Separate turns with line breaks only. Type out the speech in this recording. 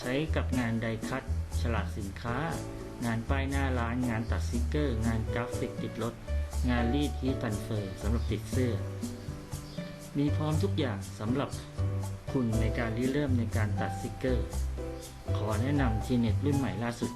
ใช้กับงานไดคัตฉลากสินค้า งานป้ายหน้าร้าน งานตัดสติกเกอร์ งานกราฟิกติดรถ งานรีดฮีตันเฟอร์สำหรับติดเสื้อ มีพร้อมทุกอย่างสำหรับคุณในการริเริ่มในการตัดสติกเกอร์ ขอแนะนำทีเน็ตรุ่นใหม่ล่าสุด